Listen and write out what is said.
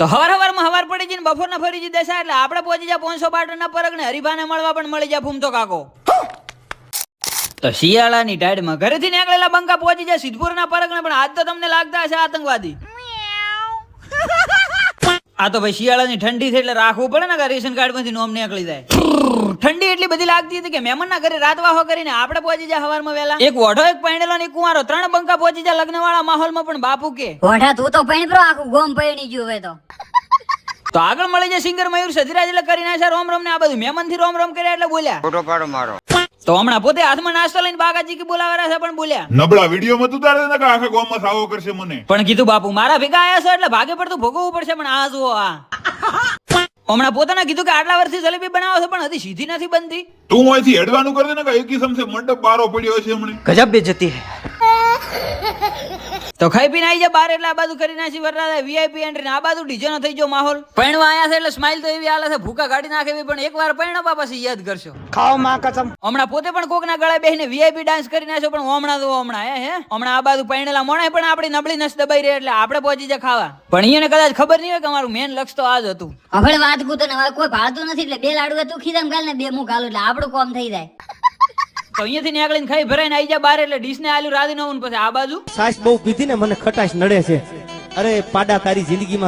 તો હવાર હવારમાં હવાર પડી જઈને બપોરના ફરી જી દશા એટલે આપણે પહોંચી જા પાંચસો પાટણના પરગ ને હરીફાને મળવા પણ મળી જા ફૂમતો કાકો. તો શિયાળાની ટાઈડમાં ઘરેથી નીકળેલા બંકા પહોંચી જાય સિદ્ધપુરના પરગને પણ આજ તો તમને લાગતા હશે આતંકવાદી. આ તો ભાઈ શિયાળાની ઠંડી છે એટલે રાખવું પડે ને કે રેશન કાર્ડમાંથી નોમ નીકળી જાય. ઠંડી એટલી બધી લાગતી હતી કે મહેમાનના ઘરે રાત વાહો કરીને આપણે પહોંચી જાય હવારમાં વેલા એક વઢો એક પૈણેલો ને કુંવારો ત્રણ બંકા પહોંચી જાય લગ્નવાળા માહોલમાં પણ બાપુ કે. વઢા તું તો પૈણપ્રો આખું ગોમ પૈણી ગયું હવે તો. તો આગળ મળી જાય સિંગર મયુર સધીરાજ એટલે કરી નાખ્યા રોમ રોમ ને આ બધું મહેમાનથી રોમ રોમ કર્યા એટલે બોલ્યા. ફોટો પાડો મારો. તો હમણાં પોતે હાથમાં નાસ્તો લઈને બાગાજી કે બોલાવા છે પણ બોલ્યા. નબળા વીડિયો માં તું તારે ને આખા ગોમમાં સાવો કરશે મને. પણ કીધું બાપુ મારા ભેગા આયા છો એટલે ભાગે પડતું ભોગવવું પડશે પણ આ જુઓ આ. હમણાં પોતાના કીધું કે આટલા વર્ષથી જલેબી બનાવો છો પણ હજી સીધી નથી બનતી. તું અહીંથી હેડવાનું કરી દે ને કે એક કિસમ છે મંડપ બારો પડ્યો છે હમણાં. ગજબ બેજતી હે. તો ખાઈ પીને આવી જા બહાર એટલે આ બાજુ કરી નાખી વરરાજા વીઆઈપી એન્ટ્રી આ બાજુ ડીજે નો થઈ ગયો માહોલ. પૈણવા આયા છે એટલે સ્માઇલ તો એવી આલે છે ભૂકા કાઢી નાખે એવી પણ એકવાર પૈણવા પછી યાદ કરશો. ખાઓ માં કસમ. હમણાં પોતે પણ કોકના ગળે બેહીને વીઆઈપી ડાન્સ કરી નાખ્યો પણ હમણાં તો હમણાં હે. હમણાં આ બાજુ પૈણેલા મોણે પણ આપણી નબળી નસ દબાઈ રહી એટલે આપણે પહોંચી જાય ખાવા. પણ એને કદાચ ખબર નહીં હોય કે અમારું મેન લક્ષ તો આ જ હતું. આપણે વાત કુતો ને કોઈ ભાળતું નથી એટલે બે લાડુ તું ખીધામ ગાલ ને બે મું ગાલું એટલે આપણું કોમ થઈ જાય. તો અહીંયાથી નીકળીને ખાઈ ભરાઈને આવી જા બાર એટલે ડીશને આલુ રાધી નવું પછી આ બાજુ? સાસ બહુ પીધી ને મને ખટાશ નડે છે. અરે પાડા તારી જિંદગીમાં